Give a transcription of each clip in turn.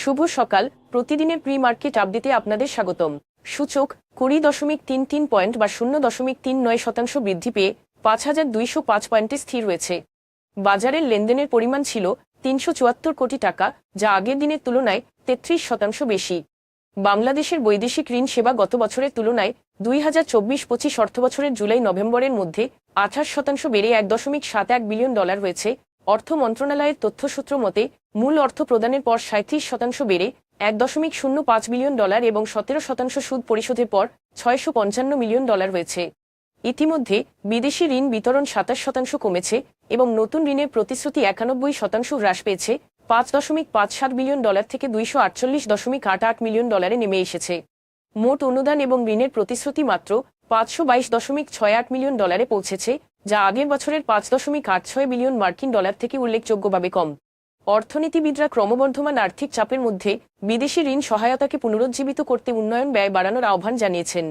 শুভ সকাল। প্রতিদিনের pre market আপডেটে আপনাদের স্বাগতম। সূচক কুড়ি দশমিক তিন তিন পয়েন্ট বা শূন্য দশমিক তিন নয় শতাংশ বৃদ্ধি পেয়ে পাঁচ হাজার দুইশো পাঁচ পয়েন্টে স্থির রয়েছে বাজারের লেনদেনের পরিমাণ ছিল তিনশো চুয়াত্তর কোটি টাকা, যা আগের দিনের তুলনায় তেত্রিশ শতাংশ বেশি। বাংলাদেশের বৈদেশিক ঋণ সেবা গত বছরের তুলনায় দুই হাজার চব্বিশ পঁচিশ অর্থবছরের জুলাই নভেম্বরের মধ্যে আঠাশ শতাংশ বেড়ে এক দশমিক সাত এক বিলিয়ন ডলার হয়েছে। অর্থ মন্ত্রণালয়ের তথ্যসূত্র মতে, মূল অর্থ প্রদানের পর সাঁত্রিশ শতাংশ বেড়ে এক দশমিক শূন্য পাঁচ বিলিয়ন ডলার এবং সতেরো শতাংশ সুদ পরিশোধের পর ছয়শো পঞ্চান্ন মিলিয়ন ডলার হয়েছে। ইতিমধ্যে বিদেশি ঋণ বিতরণ সাতাশ শতাংশ কমেছে এবং নতুন ঋণের প্রতিশ্রুতি একানব্বই শতাংশ হ্রাস পেয়েছে, পাঁচ দশমিক পাঁচ সাত বিলিয়ন ডলার থেকে দুইশো আটচল্লিশ দশমিক আট আট মিলিয়ন ডলারে নেমে এসেছে। মোট অনুদান এবং ঋণের প্রতিশ্রুতি মাত্র পাঁচশো বাইশ দশমিক ছয় আট মিলিয়ন ডলারে পৌঁছেছে যা আগের বছরের পাঁচ দশমিক আট ছয় বিলিয়ন মার্কিন ডলার থেকে উল্লেখযোগ্যভাবে কম। অর্থনীতিবিদরা ক্রমবর্ধমান আর্থিক চাপের মধ্যে বিদেশি ঋণ সহায়তাকে পুনরুজ্জীবিত করতে উন্নয়ন ব্যয় বাড়ানোর আহ্বান জানিয়েছেন।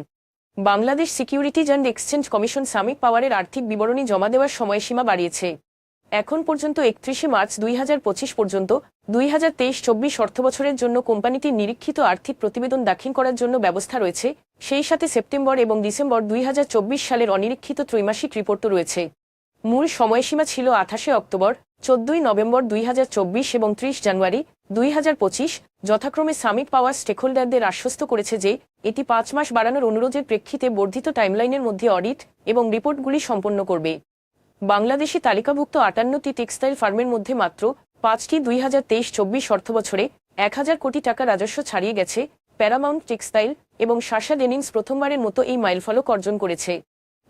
Bangladesh securities and exchange commission সামিক পাওয়ারের আর্থিক বিবরণী জমা দেওয়ার সময়সীমা বাড়িয়েছে। এখন পর্যন্ত একত্রিশে মার্চ দুই হাজার পঁচিশ পর্যন্ত দুই হাজার তেইশ চব্বিশ অর্থবছরের জন্য কোম্পানিটির নিরীক্ষিত আর্থিক প্রতিবেদন দাখিল করার জন্য ব্যবস্থা রয়েছে। সেই সাথে সেপ্টেম্বর এবং ডিসেম্বর দুই হাজার চব্বিশ সালের অনিরীক্ষিত ত্রৈমাসিক রিপোর্টও রয়েছে। মূল সময়সীমা ছিল আঠাশে অক্টোবর, চোদ্দই নভেম্বর দুই হাজার চব্বিশ এবং ত্রিশ জানুয়ারি দুই হাজার পঁচিশ। যথাক্রমে সামিট পাওয়ার স্টেকহোল্ডারদের আশ্বস্ত করেছে যে, এটি পাঁচ মাস বাড়ানোর অনুরোধের প্রেক্ষিতে বর্ধিত টাইমলাইনের মধ্যে অডিট এবং রিপোর্টগুলি সম্পন্ন করবে। বাংলাদেশে তালিকাভুক্ত আটান্নটি টেক্সটাইল ফার্মের মধ্যে মাত্র পাঁচটি দুই হাজার তেইশ চব্বিশ অর্থবছরে এক হাজার কোটি টাকা রাজস্ব ছাড়িয়ে গেছে প্যারামাউন্ট টেক্সটাইল এবং শাসা ডেনিংস প্রথমবারের মতো এই মাইলফলক অর্জন করেছে।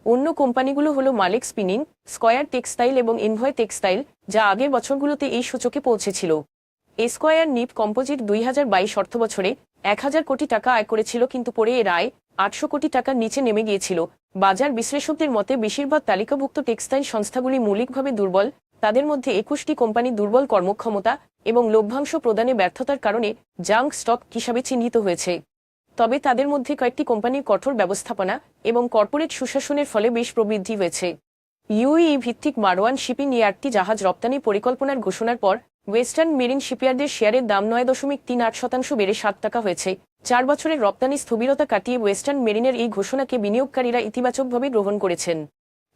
অন্য কোম্পানিগুলো হল মালিক স্পিনিং, স্কয়ার টেক্সটাইল এবং ইনভয় টেক্সটাইল, যা আগের বছরগুলোতে এই সূচকে পৌঁছেছিল। এসকয়ার নিপ কম্পোজিট দুই হাজার বাইশ অর্থবছরে এক হাজার কোটি টাকা আয় করেছিল কিন্তু পরে এর আয় আটশো কোটি টাকার নিচে নেমে গিয়েছিল। বাজার বিশ্লেষকদের মতে, বেশিরভাগ তালিকাভুক্ত টেক্সটাইল সংস্থাগুলি মৌলিকভাবে দুর্বল তাদের মধ্যে একুশটি কোম্পানি দুর্বল কর্মক্ষমতা এবং লভ্যাংশ প্রদানে ব্যর্থতার কারণে জাঙ্ক স্টক হিসাবে চিহ্নিত হয়েছে। তবে তাদের মধ্যে কয়েকটি কোম্পানির কঠোর ব্যবস্থাপনা এবং কর্পোরেট সুশাসনের ফলে বেশ প্রবৃদ্ধি হয়েছে। ইউই ভিত্তিক মারওয়ান শিপিং আটটি জাহাজ রপ্তানি পরিকল্পনার ঘোষণার পর ওয়েস্টার্ন মেরিন শিপইয়ার্ডের শেয়ারের দাম নয় দশমিক তিন আট শতাংশ বেড়ে সাত টাকা হয়েছে। চার বছরের রপ্তানি স্থবিরতা কাটিয়ে ওয়েস্টার্ন মেরিনের এই ঘোষণাকে বিনিয়োগকারীরা ইতিবাচকভাবে গ্রহণ করেছেন।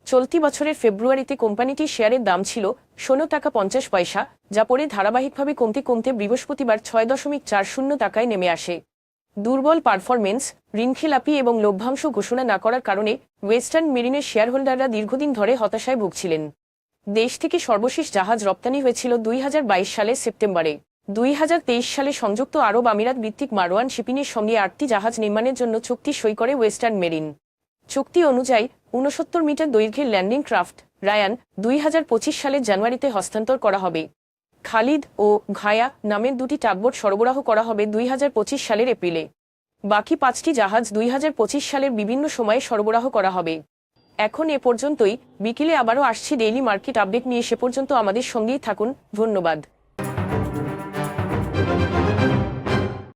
চলতি বছরের ফেব্রুয়ারিতে কোম্পানিটির শেয়ারের দাম ছিল ষোলো টাকা পঞ্চাশ পয়সা, যা পরে ধারাবাহিকভাবে কমতে কমতে বৃহস্পতিবার ছয় দশমিক চার শূন্য টাকায় নেমে আসে। দুর্বল পারফরমেন্স ঋণখেলাপি এবং লভ্যাংশ ঘোষণা না করার কারণে ওয়েস্টার্ন মেরিনের শেয়ারহোল্ডাররা দীর্ঘদিন ধরে হতাশায় ভুগছিলেন। দেশ থেকে সর্বশেষ জাহাজ রপ্তানি হয়েছিল দুই হাজার বাইশ সালের সেপ্টেম্বরে। দুই হাজার তেইশ সালে সংযুক্ত আরব আমিরাত ভিত্তিক মারওয়ান শিপিংয়ের সঙ্গে আটটি জাহাজ নির্মাণের জন্য চুক্তি সই করে ওয়েস্টার্ন মেরিন। চুক্তি অনুযায়ী ঊনসত্তর মিটার দৈর্ঘ্যের ল্যান্ডিং ক্রাফট, রায়ান, দুই হাজার পঁচিশ সালের জানুয়ারিতে হস্তান্তর করা হবে। খালিদ ও ঘায়া নামের দুটি টাগবোট সরবরাহ করা হবে দুই হাজার পঁচিশ সালের এপ্রিলে। বাকি পাঁচটি জাহাজ দুই হাজার পঁচিশ সালের বিভিন্ন সময়ে সরবরাহ করা হবে। এখন এ পর্যন্তই, বিকেলে আবারও আসছি ডেইলি মার্কেট আপডেট নিয়ে, সে পর্যন্ত আমাদের সঙ্গেই থাকুন, ধন্যবাদ।